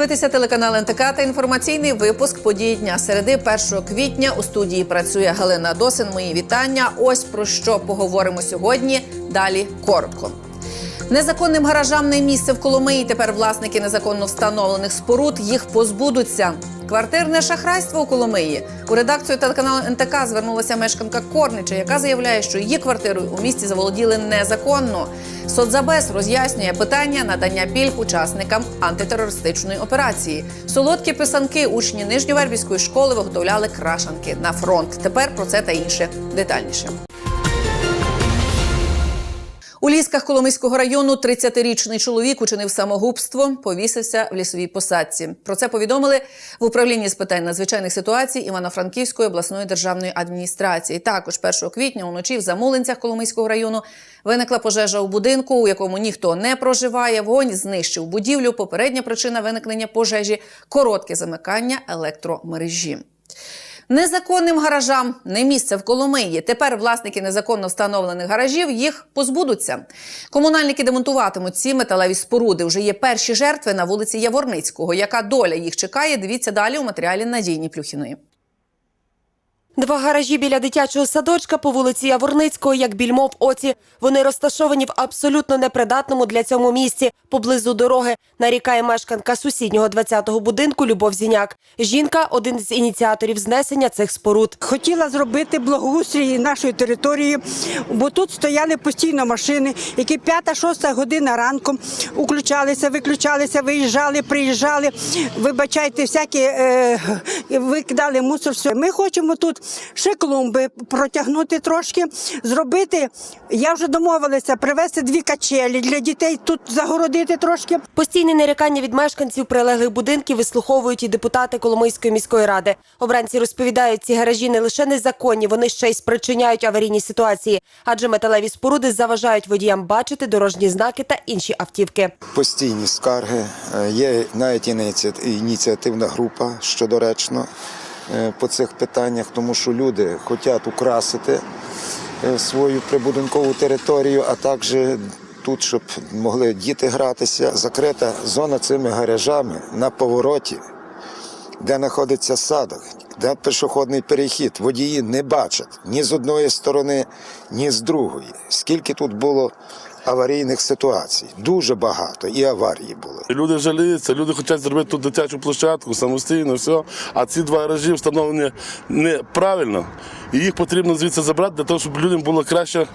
Ви дивитеся телеканал НТК та інформаційний випуск події дня середи 1 квітня. У студії працює Галина Досин. Мої вітання. Ось про що поговоримо сьогодні. Далі коротко. Незаконним гаражам не місце в Коломиї. Тепер власники незаконно встановлених споруд їх позбудуться. Квартирне шахрайство у Коломиї. У редакцію телеканалу НТК звернулася мешканка Корнича, яка заявляє, що її квартирою у місті заволоділи незаконно. Соцзабез роз'яснює питання надання пільг учасникам антитерористичної операції. Солодкі писанки учні Нижньовербівської школи виготовляли крашанки на фронт. Тепер про це та інше детальніше. У лісках Коломийського району 30-річний чоловік учинив самогубство, повісився в лісовій посадці. Про це повідомили в управлінні з питань надзвичайних ситуацій Івано-Франківської обласної державної адміністрації. Також 1 квітня уночі в Замулинцях Коломийського району виникла пожежа у будинку, у якому ніхто не проживає. Вогонь знищив будівлю. Попередня причина виникнення пожежі коротке замикання електромережі. Незаконним гаражам не місце в Коломиї. Тепер власники незаконно встановлених гаражів їх позбудуться. Комунальники демонтуватимуть ці металеві споруди. Вже є перші жертви на вулиці Яворницького. Яка доля їх чекає? Дивіться далі у матеріалі Надійні Плюхіної. Два гаражі біля дитячого садочка по вулиці Яворницького, як більмо в оці. Вони розташовані в абсолютно непридатному для цього місці, поблизу дороги, нарікає мешканка сусіднього 20-го будинку Любов Зіняк. Жінка – один з ініціаторів знесення цих споруд. Хотіла зробити благоустрій нашої території, бо тут стояли постійно машини, які п'ята-шоста година ранку включалися, виключалися, виїжджали, приїжджали. Вибачайте, всякі е, викидали мусор. Все. Ми хочемо тут ще клумби протягнути трошки, зробити. Я вже домовилася привезти дві качелі для дітей тут загородити трошки. Постійне нарікання від мешканців прилеглих будинків вислуховують і депутати Коломийської міської ради. Обранці розповідають, ці гаражі не лише незаконні, вони ще й спричиняють аварійні ситуації, адже металеві споруди заважають водіям бачити дорожні знаки та інші автівки. постійні скарги. Е, Є навіть ініці- ініціативна група, що доречно по цих питаннях, тому що люди хочуть украсити е, свою прибудинкову територію, а також тут, щоб могли діти гратися. Закрита зона цими гаражами на повороті, де знаходиться садок, де пішохідний перехід. Водії не бачать ні з одної сторони, ні з другої. Скільки тут було аварійних ситуацій? Дуже багато і аварії були. Люди жаліються, люди хочуть зробити тут дитячу площадку самостійно, все. А ці два гаражі встановлені неправильно. І їх потрібно звідси забрати для того, щоб людям було краще,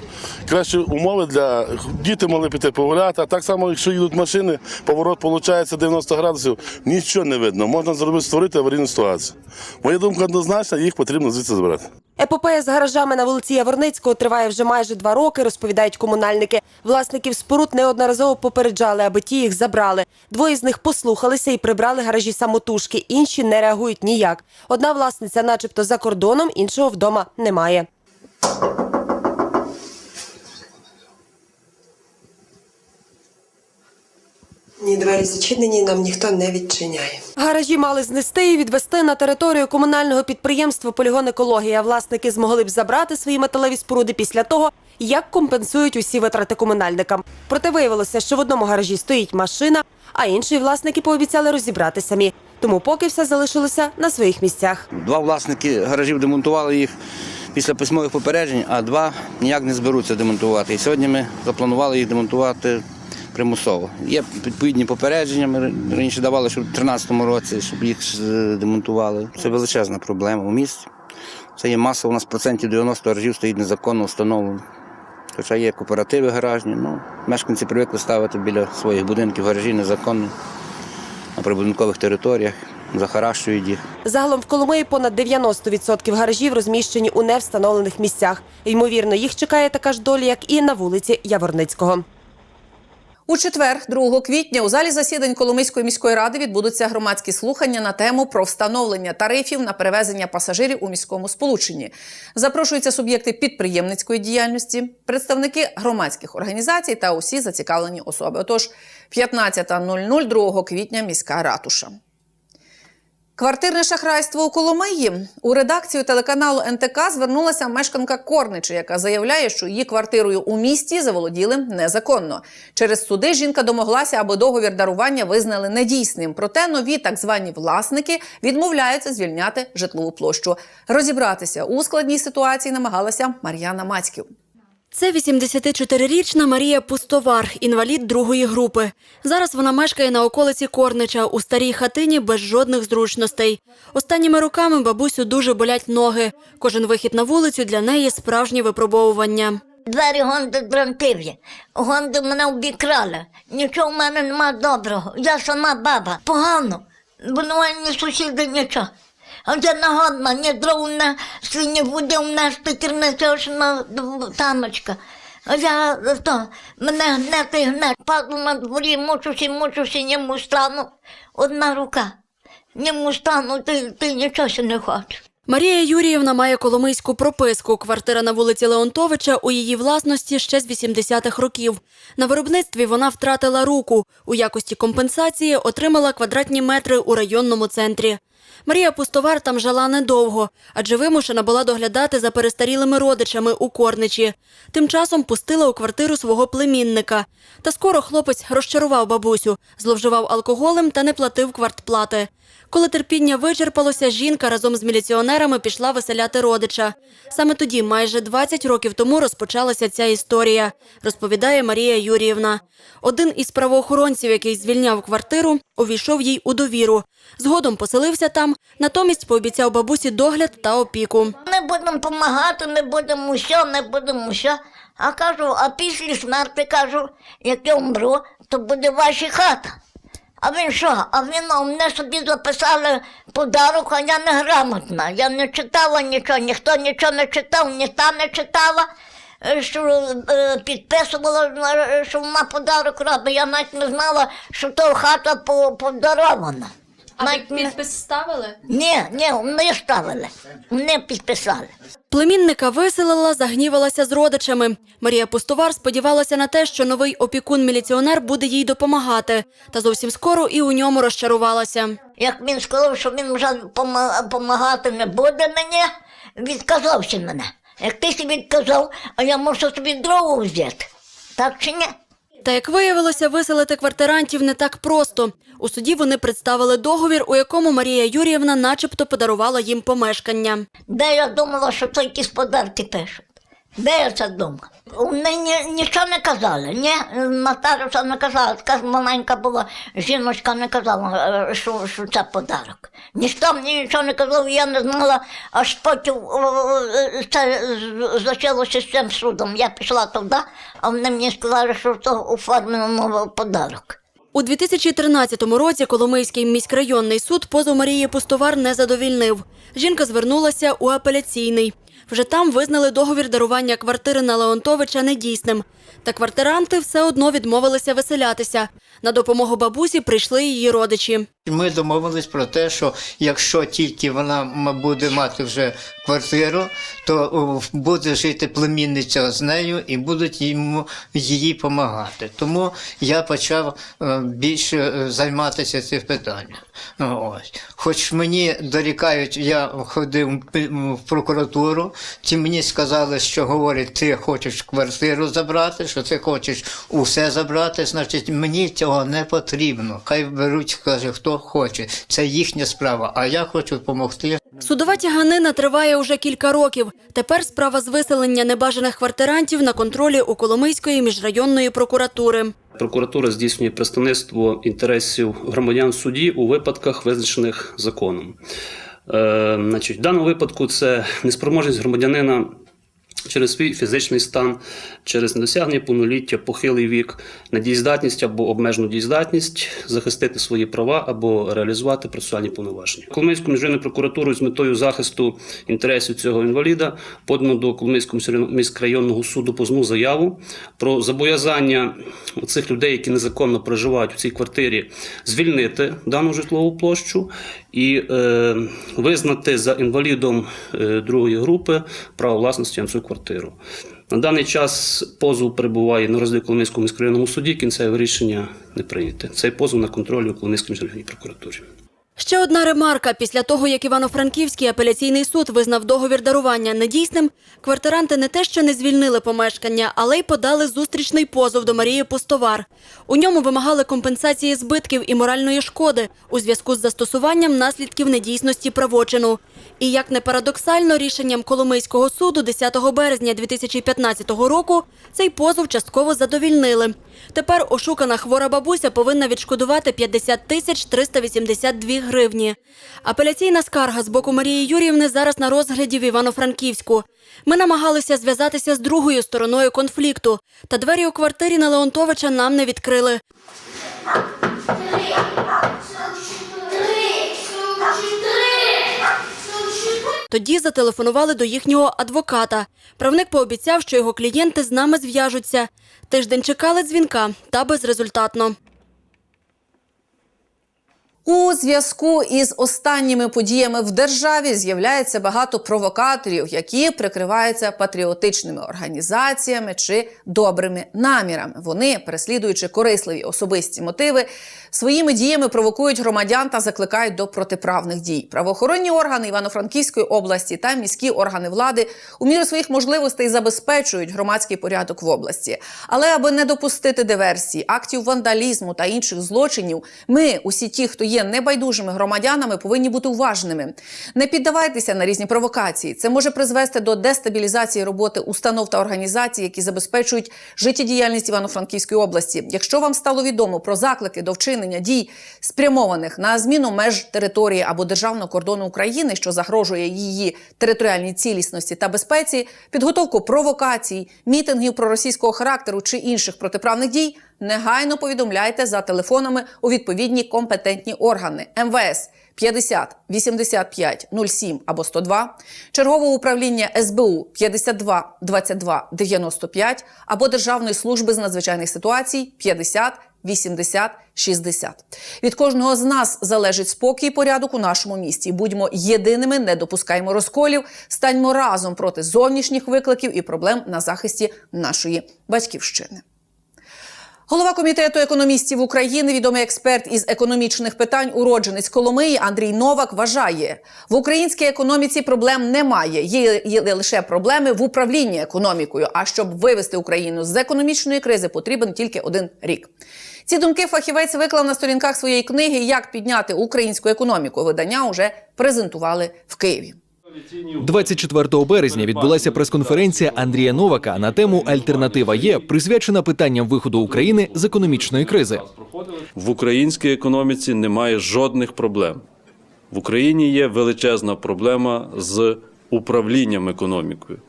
кращі умови для діти могли піти погуляти. А так само, якщо їдуть машини, поворот виходить 90 градусів, нічого не видно. Можна зробити створити аварійну ситуацію. Моя думка однозначна, їх потрібно звідси забрати. Епопея з гаражами на вулиці Яворницького триває вже майже два роки, розповідають комунальники. Власників споруд неодноразово попереджали, аби ті їх забрали. Двоє з них послухалися і прибрали гаражі самотужки. Інші не реагують ніяк. Одна власниця, начебто, за кордоном, іншого вдома немає. Ні двері зачинені, нам ніхто не відчиняє. Гаражі мали знести і відвести на територію комунального підприємства Полігон екологія. Власники змогли б забрати свої металеві споруди після того, як компенсують усі витрати комунальникам. Проте виявилося, що в одному гаражі стоїть машина, а інші власники пообіцяли розібрати самі. Тому поки все залишилося на своїх місцях. Два власники гаражів демонтували їх після письмових попереджень, а два ніяк не зберуться демонтувати. І сьогодні ми запланували їх демонтувати примусово. Є відповідні попередження. Ми раніше давали, щоб у 2013 році, щоб їх демонтували. Це величезна проблема у місті. Це є маса, у нас процентів 90 гаражів стоїть незаконно встановлено. Хоча є кооперативи гаражні, ну, мешканці привикли ставити біля своїх будинків гаражі незаконно на прибудинкових територіях, захаращують їх. Загалом в Коломиї понад 90% гаражів розміщені у невстановлених місцях. Ймовірно, їх чекає така ж доля, як і на вулиці Яворницького. У четвер, 2 квітня, у залі засідань Коломийської міської ради відбудуться громадські слухання на тему про встановлення тарифів на перевезення пасажирів у міському сполученні. Запрошуються суб'єкти підприємницької діяльності, представники громадських організацій та усі зацікавлені особи. Отож, 15.00 2 квітня міська ратуша. Квартирне шахрайство у Коломиї у редакцію телеканалу НТК звернулася мешканка Корничі, яка заявляє, що її квартирою у місті заволоділи незаконно. Через суди жінка домоглася, аби договір дарування визнали недійсним. Проте нові так звані власники відмовляються звільняти житлову площу. Розібратися у складній ситуації намагалася Мар'яна Мацьків. Це 84-річна Марія Пустовар, інвалід другої групи. Зараз вона мешкає на околиці Корнича у старій хатині без жодних зручностей. Останніми роками бабусю дуже болять ноги. Кожен вихід на вулицю для неї справжнє випробовування. Двері Гонди дрантиві. Гонди мене обікрали. Нічого в мене нема доброго. Я сама баба. Погано. Бунувальні сусіди нічого. А я не годна, ні дров на свині води внести керниця на тамочка. А я то, мене гнете і гнет. Паду на дворі, мучуся, мучуся, ньому стану. Одна рука. Ньому стану, ти, ти нічого не хочеш. Марія Юріївна має коломийську прописку. Квартира на вулиці Леонтовича у її власності ще з 80-х років. На виробництві вона втратила руку. У якості компенсації отримала квадратні метри у районному центрі. Марія Пустовар там жила недовго, адже вимушена була доглядати за перестарілими родичами у Корничі. Тим часом пустила у квартиру свого племінника. Та скоро хлопець розчарував бабусю, зловживав алкоголем та не платив квартплати. Коли терпіння вичерпалося, жінка разом з міліціонерами пішла виселяти родича. Саме тоді, майже 20 років тому, розпочалася ця історія, розповідає Марія Юріївна. Один із правоохоронців, який звільняв квартиру, увійшов їй у довіру. Згодом поселився там, натомість пообіцяв бабусі догляд та опіку. Не будемо допомагати, не будемо що, не будемо що. А кажу, а після смерті кажу, як я вмру, то буде ваша хата. А він що? А він а мене собі записали подарок, а я не грамотна. Я не читала нічого, ніхто нічого не читав, ні та не читала, е, що е, підписувала, е, що вона подарок робить. Я навіть не знала, що то хата по- подарована. Навіть не- ставили? Ні, ні, не ставили, не підписали. Племінника виселила, загнівалася з родичами. Марія Пустовар сподівалася на те, що новий опікун-міліціонер буде їй допомагати. Та зовсім скоро і у ньому розчарувалася. Як він сказав, що він вже допомагати не буде мені, відказався мене. Як ти собі відказав, а я можу собі дрова взяти. Так чи ні? Та як виявилося, виселити квартирантів не так просто. У суді вони представили договір, у якому Марія Юріївна начебто подарувала їм помешкання. Де я думала, що це якісь подарки пишуть? Де я це думала? Мені нічого не казали. Ні, Наталя не казала, така маленька була жіночка не казала, е, що, що це подарок. Ніхто мені нічого не казав, я не знала, аж потім це з- почалося з цим судом. Я пішла туди, а вони мені сказали, що це оформлено подарок. У 2013 році Коломийський міськрайонний суд позов Марії Пустовар не задовільнив. Жінка звернулася у апеляційний. Вже там визнали договір дарування квартири на Леонтовича недійсним. Та квартиранти все одно відмовилися виселятися. На допомогу бабусі прийшли її родичі. Ми домовились про те, що якщо тільки вона буде мати вже квартиру, то буде жити племінниця з нею і будуть йому їй допомагати. Тому я почав е, більше е, займатися цим питанням. Ну. Хоч мені дорікають, я ходив в прокуратуру, ті мені сказали, що говорять, ти хочеш квартиру забрати, що ти хочеш усе забрати, значить мені цього не потрібно. Хай беруть, каже, хто хоче. Це їхня справа, а я хочу допомогти. Судова тяганина триває уже кілька років. Тепер справа з виселення небажаних квартирантів на контролі у Коломийської міжрайонної прокуратури. Прокуратура здійснює представництво інтересів громадян в суді у випадках, визначених законом. Е, значить, в даному випадку це неспроможність громадянина через свій фізичний стан, через недосягнення повноліття, похилий вік, недієздатність або обмежену дієздатність, захистити свої права або реалізувати процесуальні повноваження. Коломийською міжнародною прокуратурою з метою захисту інтересів цього інваліда подано до Коломийського міськрайонного суду позовну заяву про зобов'язання цих людей, які незаконно проживають у цій квартирі, звільнити дану житлову площу і е, визнати за інвалідом е, другої групи право власності на цю квартиру. На даний час позов перебуває на розгляді Коломийському міськрайонному суді. Кінцеве рішення не прийняте. Цей позов на контролі у Коломийській міськрайонній прокуратурі. Ще одна ремарка. Після того, як Івано-Франківський апеляційний суд визнав договір дарування недійсним, квартиранти не те, що не звільнили помешкання, але й подали зустрічний позов до Марії Пустовар. У ньому вимагали компенсації збитків і моральної шкоди у зв'язку з застосуванням наслідків недійсності правочину. І як не парадоксально, рішенням Коломийського суду 10 березня 2015 року цей позов частково задовільнили. Тепер ошукана хвора бабуся повинна відшкодувати 50 тисяч 382 гривні. Апеляційна скарга з боку Марії Юріївни зараз на розгляді в Івано-Франківську. Ми намагалися зв'язатися з другою стороною конфлікту, та двері у квартирі на Леонтовича нам не відкрили. Тоді зателефонували до їхнього адвоката. Правник пообіцяв, що його клієнти з нами зв'яжуться. Тиждень чекали дзвінка, та безрезультатно. У зв'язку із останніми подіями в державі з'являється багато провокаторів, які прикриваються патріотичними організаціями чи добрими намірами. Вони, переслідуючи корисливі особисті мотиви, своїми діями провокують громадян та закликають до протиправних дій. Правоохоронні органи Івано-Франківської області та міські органи влади у міру своїх можливостей забезпечують громадський порядок в області. Але аби не допустити диверсії, актів вандалізму та інших злочинів, ми, усі ті, хто є небайдужими громадянами, повинні бути уважними. Не піддавайтеся на різні провокації. Це може призвести до дестабілізації роботи установ та організацій, які забезпечують життєдіяльність Івано-Франківської області. Якщо вам стало відомо про заклики до вчинення дій, спрямованих на зміну меж території або державного кордону України, що загрожує її територіальній цілісності та безпеці, підготовку провокацій, мітингів проросійського характеру чи інших протиправних дій, негайно повідомляйте за телефонами у відповідні компетентні органи МВС 50 85 07 або 102, чергового управління СБУ 52 22 95 або Державної служби з надзвичайних ситуацій 50 80 60. Від кожного з нас залежить спокій і порядок у нашому місті. Будьмо єдиними, не допускаймо розколів, станьмо разом проти зовнішніх викликів і проблем на захисті нашої батьківщини. Голова комітету економістів України, відомий експерт із економічних питань, уродженець Коломиї Андрій Новак вважає, в українській економіці проблем немає. Є, є лише проблеми в управлінні економікою. А щоб вивести Україну з економічної кризи, потрібен тільки один рік. Ці думки фахівець виклав на сторінках своєї книги Як підняти українську економіку. Видання вже презентували в Києві. 24 березня відбулася прес-конференція Андрія Новака на тему Альтернатива є присвячена питанням виходу України з економічної кризи. В українській економіці немає жодних проблем. В Україні є величезна проблема з управлінням економікою.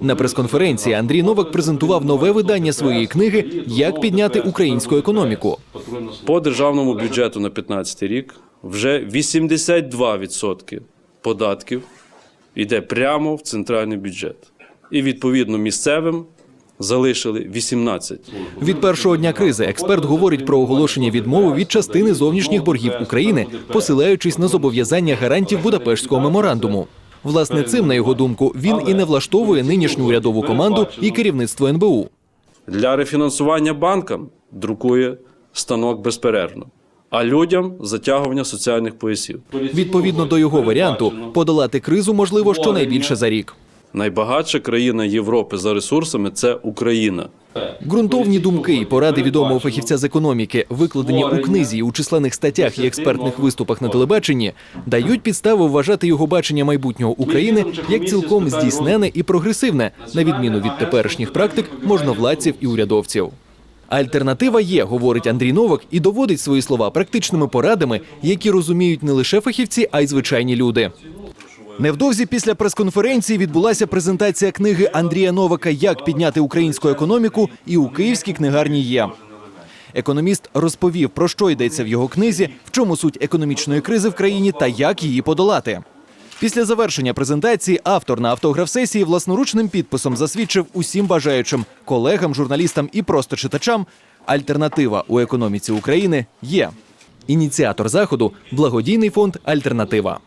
На прес-конференції Андрій Новак презентував нове видання своєї книги Як підняти українську економіку. По державному бюджету на 2015 рік вже 82% податків йде прямо в центральний бюджет. І відповідно місцевим залишили 18. Від першого дня кризи експерт говорить про оголошення відмови від частини зовнішніх боргів України, посилаючись на зобов'язання гарантів Будапештського меморандуму. Власне, цим, на його думку, він і не влаштовує нинішню урядову команду і керівництво НБУ. Для рефінансування банкам друкує станок безперервно, а людям затягування соціальних поясів. Відповідно до його варіанту, подолати кризу можливо щонайбільше за рік. Найбагатша країна Європи за ресурсами це Україна. Ґрунтовні думки і поради відомого фахівця з економіки, викладені у книзі, у численних статтях і експертних виступах на телебаченні, дають підставу вважати його бачення майбутнього України як цілком здійснене і прогресивне, на відміну від теперішніх практик можновладців і урядовців. Альтернатива є, говорить Андрій Новак, і доводить свої слова практичними порадами, які розуміють не лише фахівці, а й звичайні люди. Невдовзі після прес-конференції відбулася презентація книги Андрія Новака Як підняти українську економіку і у київській книгарні є. Економіст розповів, про що йдеться в його книзі, в чому суть економічної кризи в країні та як її подолати. Після завершення презентації автор на автограф-сесії власноручним підписом засвідчив усім бажаючим колегам, журналістам і просто читачам. Альтернатива у економіці України є. Ініціатор заходу благодійний фонд Альтернатива.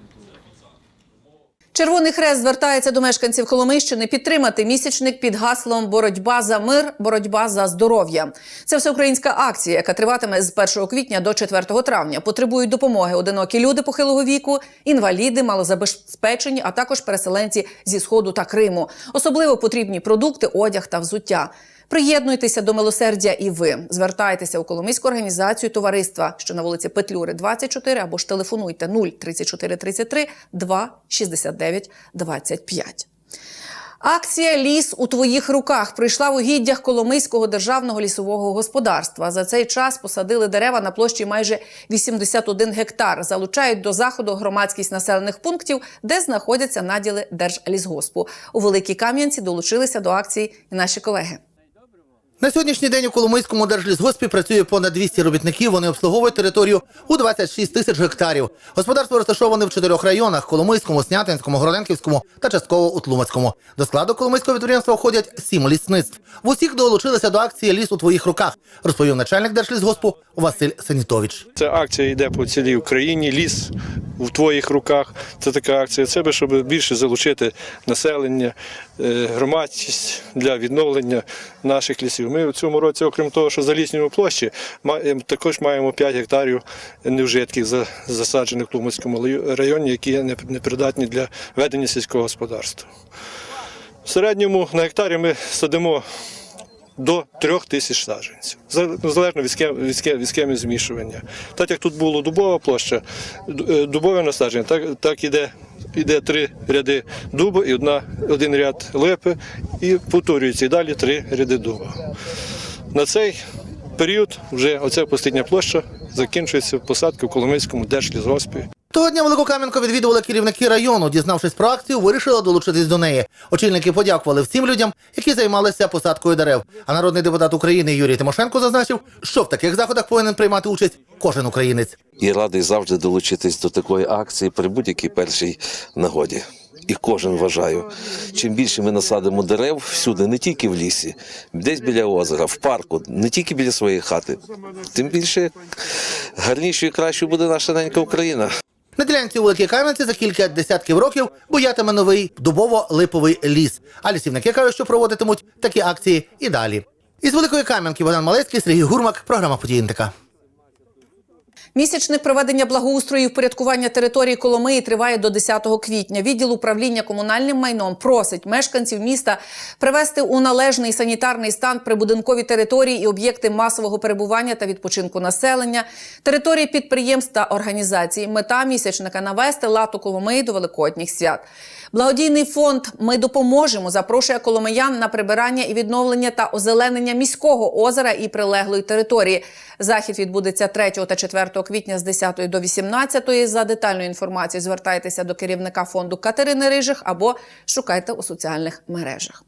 Червоний хрест звертається до мешканців Коломийщини підтримати місячник під гаслом Боротьба за мир, боротьба за здоров'я. Це всеукраїнська акція, яка триватиме з 1 квітня до 4 травня. Потребують допомоги одинокі люди похилого віку, інваліди, малозабезпечені, а також переселенці зі сходу та Криму. Особливо потрібні продукти, одяг та взуття. Приєднуйтеся до милосердя і ви. Звертайтеся у Коломийську організацію товариства, що на вулиці Петлюри 24, або ж телефонуйте 0 34 33 2 69 25. Акція Ліс у твоїх руках прийшла в угіддях Коломийського державного лісового господарства. За цей час посадили дерева на площі майже 81 гектар. Залучають до заходу громадськість населених пунктів, де знаходяться наділи Держлісгоспу. У Великій Кам'янці долучилися до акції і наші колеги. На сьогоднішній день у Коломийському держлісгоспі працює понад 200 робітників. Вони обслуговують територію у 26 тисяч гектарів. Господарство розташоване в чотирьох районах: Коломийському, Снятинському, Городенківському та частково у Тлумацькому. До складу Коломийського підприємства входять сім лісництв. В усіх долучилися до акції Ліс у твоїх руках, розповів начальник держлісгоспу Василь Санітович. Ця акція йде по цілій Україні. Ліс в твоїх руках. Це така акція. Це би, щоб більше залучити населення, е, громадськість для відновлення наших лісів. Ми в цьому році, окрім того, що заліснюємо площі, також маємо 5 гектарів невжитків за- засаджених в Тлумацькому лаю- районі, які непридатні для ведення сільського господарства. В середньому на гектарі ми садимо до трьох тисяч саджанців, ну, залежно від схем, від схем, від схеми змішування. Так як тут було дубова площа, е, дубове насадження, так, так іде, іде три ряди дуба і одна, один ряд липи, і повторюється і далі три ряди дуба. На цей період вже оця постійня площа закінчується посадки в Коломийському держлісгоспі. Того дня Великокам'янку відвідували керівники району. Дізнавшись про акцію, вирішили долучитись до неї. Очільники подякували всім людям, які займалися посадкою дерев. А народний депутат України Юрій Тимошенко зазначив, що в таких заходах повинен приймати участь кожен українець. і радий завжди долучитись до такої акції при будь-якій першій нагоді. І кожен вважаю, чим більше ми насадимо дерев всюди, не тільки в лісі, десь біля озера, в парку, не тільки біля своєї хати, тим більше гарнішою і кращою буде наша ненька Україна. На ділянці у Великій Кам'янці за кілька десятків років буятиме новий дубово-липовий ліс. А лісівники кажуть, що проводитимуть такі акції і далі. Із Великої Кам'янки Богдан Малецький, Сергій Гурмак, програма «Події НТК». Місячник проведення благоустрою і впорядкування території Коломиї триває до 10 квітня. Відділ управління комунальним майном просить мешканців міста привести у належний санітарний стан прибудинкові території і об'єкти масового перебування та відпочинку населення, території підприємств та організацій. Мета місячника навести лад у Коломиї до великодніх свят. Благодійний фонд Ми допоможемо запрошує коломиян на прибирання і відновлення та озеленення міського озера і прилеглої території. Захід відбудеться 3 та 4 квітня з 10 до 18. За детальною інформацією звертайтеся до керівника фонду Катерини Рижих або шукайте у соціальних мережах.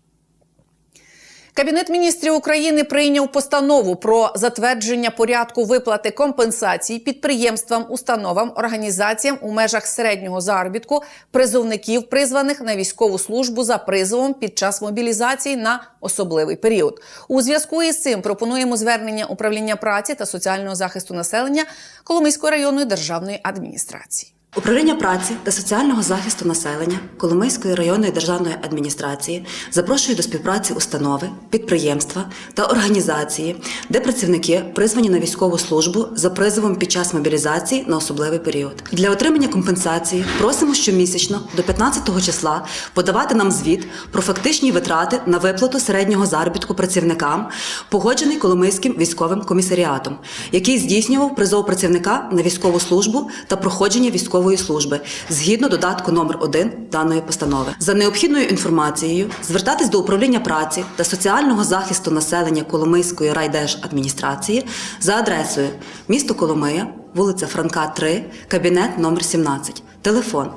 Кабінет міністрів України прийняв постанову про затвердження порядку виплати компенсацій підприємствам, установам, організаціям у межах середнього заробітку призовників, призваних на військову службу за призовом під час мобілізації на особливий період. У зв'язку із цим пропонуємо звернення управління праці та соціального захисту населення Коломийської районної державної адміністрації. Управління праці та соціального захисту населення Коломийської районної державної адміністрації запрошує до співпраці установи, підприємства та організації, де працівники призвані на військову службу за призовом під час мобілізації на особливий період. Для отримання компенсації просимо щомісячно до 15-го числа подавати нам звіт про фактичні витрати на виплату середнього заробітку працівникам, погоджений Коломийським військовим комісаріатом, який здійснював призов працівника на військову службу та проходження військової служби згідно додатку номер 1 даної постанови. За необхідною інформацією звертатись до управління праці та соціального захисту населення Коломийської райдержадміністрації за адресою місто Коломия, вулиця Франка, 3, кабінет номер 17, телефон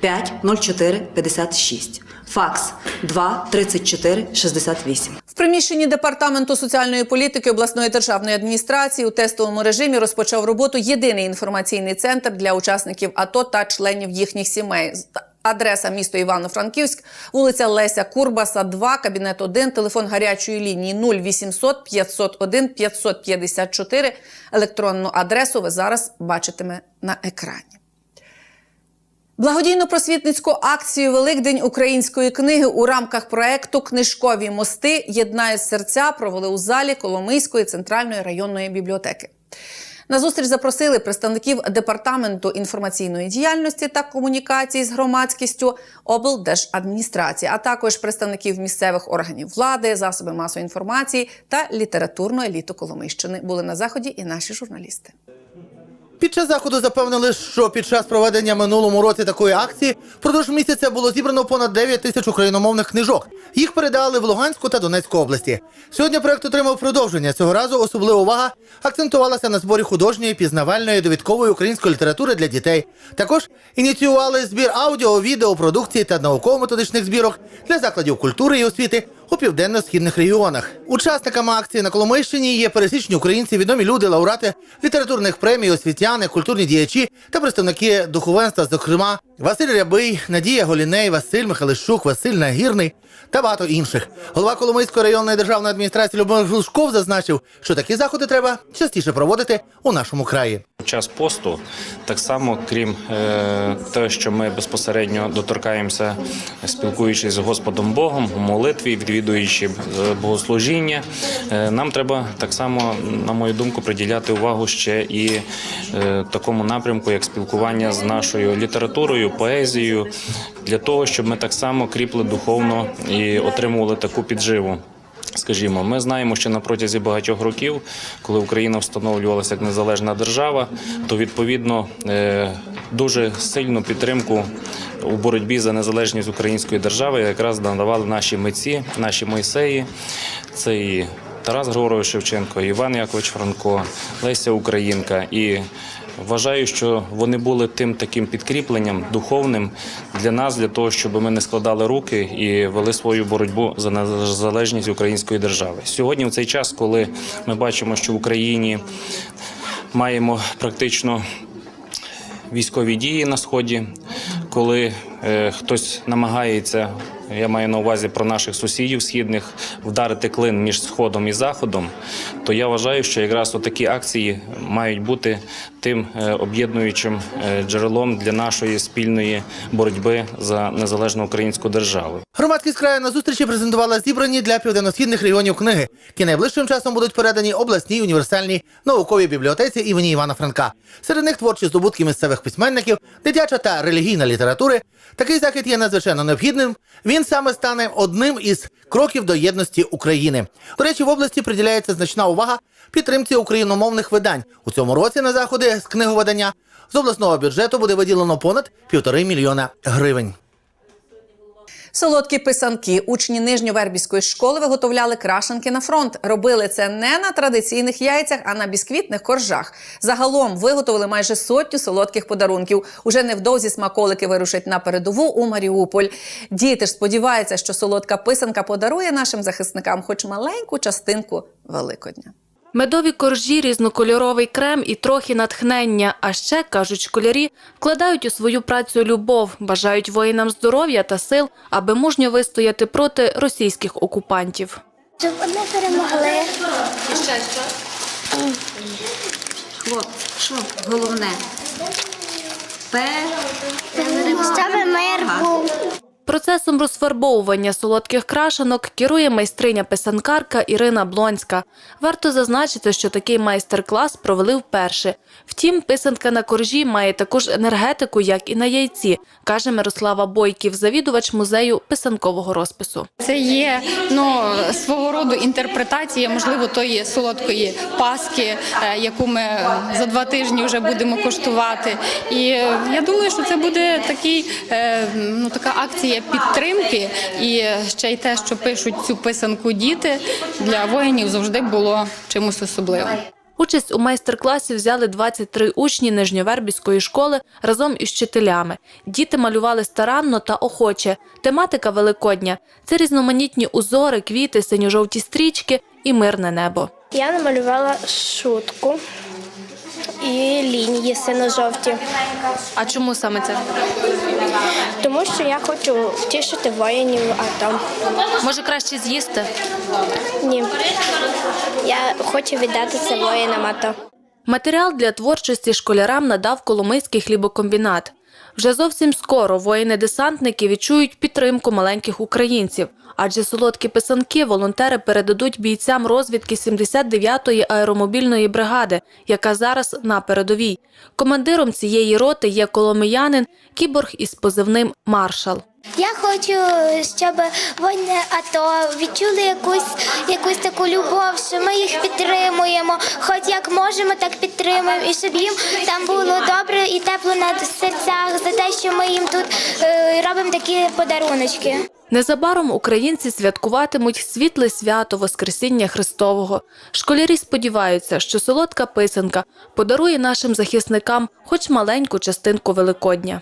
5 04 56, факс 2 34 68. В приміщенні департаменту соціальної політики обласної державної адміністрації у тестовому режимі розпочав роботу єдиний інформаційний центр для учасників АТО та членів їхніх сімей. Адреса місто Івано-Франківськ, вулиця Леся Курбаса, 2, кабінет 1, телефон гарячої лінії 0800 501 554. Електронну адресу ви зараз бачитиме на екрані. Благодійно-просвітницьку акцію Великдень української книги у рамках проекту Книжкові мости єднають серця провели у залі Коломийської центральної районної бібліотеки. На зустріч запросили представників департаменту інформаційної діяльності та комунікації з громадськістю облдержадміністрації, а також представників місцевих органів влади, засоби масової інформації та літературну еліту Коломийщини. Були на заході і наші журналісти. Під час заходу запевнили, що під час проведення минулому році такої акції впродовж місяця було зібрано понад 9 тисяч україномовних книжок. Їх передали в Луганську та Донецьку області. Сьогодні проект отримав продовження. Цього разу особлива увага акцентувалася на зборі художньої, пізнавальної, довідкової української літератури для дітей. Також ініціювали збір аудіо, відео, продукції та науково-методичних збірок для закладів культури і освіти у південно-східних регіонах. Учасниками акції на Коломийщині є пересічні українці, відомі люди, лауреати літературних премій, освітяни, культурні діячі та представники духовенства, зокрема Василь Рябий, Надія Голіней, Василь Михалищук, Василь Нагірний та багато інших. Голова Коломийської районної державної адміністрації Любомир Глушков зазначив, що такі заходи треба частіше проводити у нашому краї. час посту, так само, крім е, того, що ми безпосередньо доторкаємося, спілкуючись з Господом Богом у молитві, відвідуючи е, богослужіння, е, нам треба так само, на мою думку, приділяти увагу ще і е, такому напрямку, як спілкування з нашою літературою, поезією, для того, щоб ми так само кріпли духовно і отримували таку підживу. Скажімо, ми знаємо, що на протязі багатьох років, коли Україна встановлювалася як незалежна держава, то відповідно е, дуже сильну підтримку у боротьбі за незалежність української держави якраз надавали наші митці, наші Мойсеї. Це і Тарас Григорович Шевченко, Іван Якович Франко, Леся Українка. І вважаю, що вони були тим таким підкріпленням духовним для нас, для того, щоб ми не складали руки і вели свою боротьбу за незалежність української держави. Сьогодні, в цей час, коли ми бачимо, що в Україні маємо практично військові дії на сході, коли е, хтось намагається, я маю на увазі про наших сусідів східних, вдарити клин між сходом і заходом, то я вважаю, що якраз такі акції мають бути тим е, об'єднуючим е, джерелом для нашої спільної боротьби за незалежну українську державу. Громадськість краю на зустрічі презентувала зібрані для південно-східних регіонів книги, які найближчим часом будуть передані обласній універсальній науковій бібліотеці імені Івана Франка. Серед них творчі здобутки місцевих письменників, дитяча та релігійна літератури. Такий захід є надзвичайно необхідним. Він саме стане одним із кроків до єдності України. До речі, в області приділяється значна увага підтримці україномовних видань. У цьому році на заходи з книговидання з обласного бюджету буде виділено понад півтори мільйона гривень. Солодкі писанки учні нижньовербівської школи виготовляли крашенки на фронт. Робили це не на традиційних яйцях, а на бісквітних коржах. Загалом виготовили майже сотню солодких подарунків. Уже невдовзі смаколики вирушать на передову у Маріуполь. Діти ж сподіваються, що солодка писанка подарує нашим захисникам хоч маленьку частинку Великодня. Медові коржі, різнокольоровий крем і трохи натхнення. А ще, кажуть школярі, вкладають у свою працю любов, бажають воїнам здоров'я та сил, аби мужньо вистояти проти російських окупантів. Щоб вони перемогли. Ще що? Хлопці, що головне? Щоб мир був. Процесом розфарбовування солодких крашенок керує майстриня-писанкарка Ірина Блонська. Варто зазначити, що такий майстер-клас провели вперше. Втім, писанка на коржі має таку енергетику, як і на яйці, каже Мирослава Бойків, завідувач музею писанкового розпису. Це є ну свого роду інтерпретація, можливо, тої солодкої паски, е, яку ми за два тижні вже будемо коштувати. І я думаю, що це буде такий, е, ну така акція підтримки, і ще й те, що пишуть цю писанку діти для воїнів завжди було чимось особливим. Участь у майстер-класі взяли 23 учні Нижньовербівської школи разом із вчителями. Діти малювали старанно та охоче. Тематика Великодня – це різноманітні узори, квіти, синьо-жовті стрічки і мирне небо. Я намалювала шутку і лінії сино-жовті. А чому саме це? Тому що я хочу втішити воїнів АТО. Може краще з'їсти? Ні. Я хочу віддати це воїнам АТО. Матеріал для творчості школярам надав Коломийський хлібокомбінат. Вже зовсім скоро воїни-десантники відчують підтримку маленьких українців, адже солодкі писанки волонтери передадуть бійцям розвідки 79-ї аеромобільної бригади, яка зараз на передовій. Командиром цієї роти є коломиянин, кіборг із позивним Маршал. Я хочу, щоб воїни АТО відчули якусь, якусь таку любов, що ми їх підтримуємо, хоч як можемо, так підтримуємо, і щоб їм там було добре і тепло на серцях за те, що ми їм тут е, робимо такі подаруночки. Незабаром українці святкуватимуть світле свято Воскресіння Христового. Школярі сподіваються, що солодка писанка подарує нашим захисникам хоч маленьку частинку Великодня.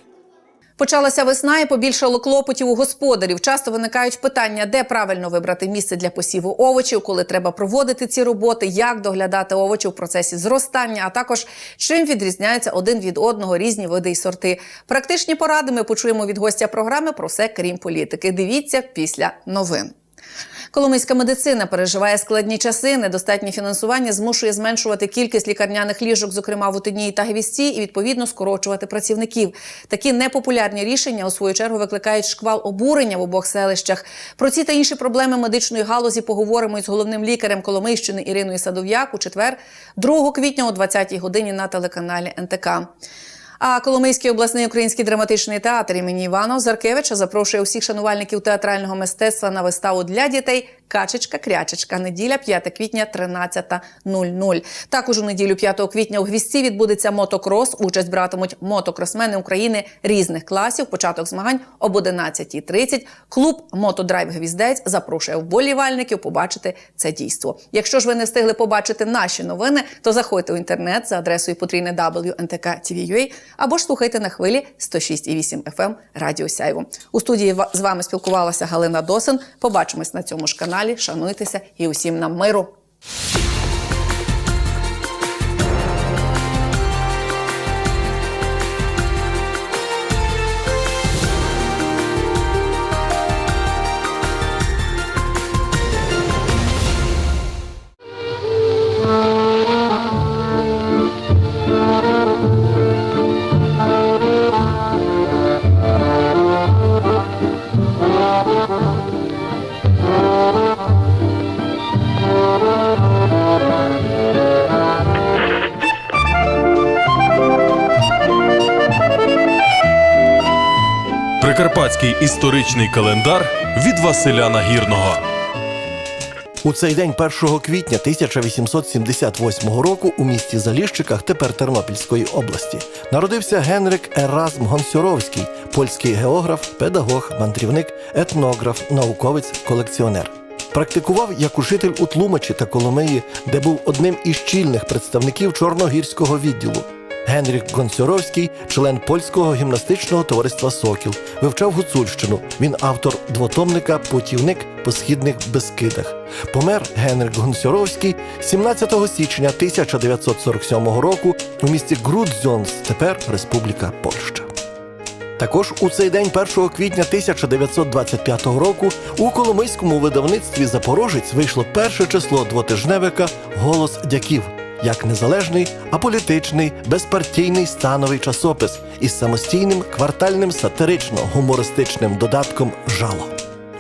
Почалася весна і побільшало клопотів у господарів. Часто виникають питання, де правильно вибрати місце для посіву овочів, коли треба проводити ці роботи, як доглядати овочі в процесі зростання, а також чим відрізняються один від одного різні види й сорти. Практичні поради ми почуємо від гостя програми про все крім політики. Дивіться після новин. Коломийська медицина переживає складні часи. Недостатнє фінансування змушує зменшувати кількість лікарняних ліжок, зокрема в Утині та Гвісті, і відповідно скорочувати працівників. Такі непопулярні рішення у свою чергу викликають шквал обурення в обох селищах. Про ці та інші проблеми медичної галузі поговоримо із головним лікарем Коломийщини Іриною Садов'як у четвер, 2 квітня о 20-й годині на телеканалі НТК. А Коломийський обласний український драматичний театр імені Івана Озаркевича запрошує усіх шанувальників театрального мистецтва на виставу для дітей Качечка Крячечка. Неділя 5 квітня 13.00. Також у неділю 5 квітня у Гвісті відбудеться мотокрос. Участь братимуть мотокросмени України різних класів. Початок змагань об 11.30. Клуб Мотодрайв Гвіздець запрошує вболівальників побачити це дійство. Якщо ж ви не встигли побачити наші новини, то заходьте у інтернет за адресою потрійне або ж слухайте на хвилі 106,8 FM Радіо Сяйво. У студії з вами спілкувалася Галина Досин. Побачимось на цьому ж каналі. Шануйтеся і усім нам миру. Прикарпатський історичний календар від Василя Нагірного. У цей день 1 квітня 1878 року у місті Заліщиках, тепер Тернопільської області, народився Генрик Еразм Гонсюровський, польський географ, педагог, мандрівник, етнограф, науковець, колекціонер. Практикував як учитель у Тлумачі та Коломиї, де був одним із чільних представників чорногірського відділу. Генрік Гонсюровський, член польського гімнастичного товариства Сокіл, вивчав гуцульщину. Він автор двотомника Путівник по східних Бескидах. Помер Генрик Гонсюровський 17 січня 1947 року у місті Грудзьонс, тепер Республіка Польща. Також у цей день, 1 квітня 1925 року, у Коломийському видавництві Запорожець вийшло перше число двотижневика Голос дяків як незалежний, аполітичний, безпартійний становий часопис із самостійним квартальним сатирично-гумористичним додатком Жало.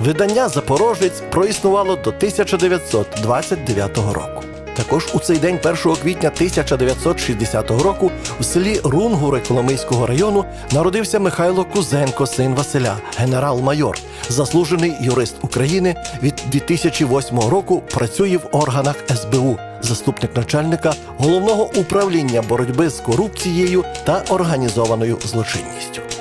Видання Запорожець проіснувало до 1929 року. Також у цей день, 1 квітня 1960 року, у селі Рунгури Коломийського району народився Михайло Кузенко, син Василя, генерал-майор, заслужений юрист України. Від 2008 року працює в органах СБУ, заступник начальника головного управління боротьби з корупцією та організованою злочинністю.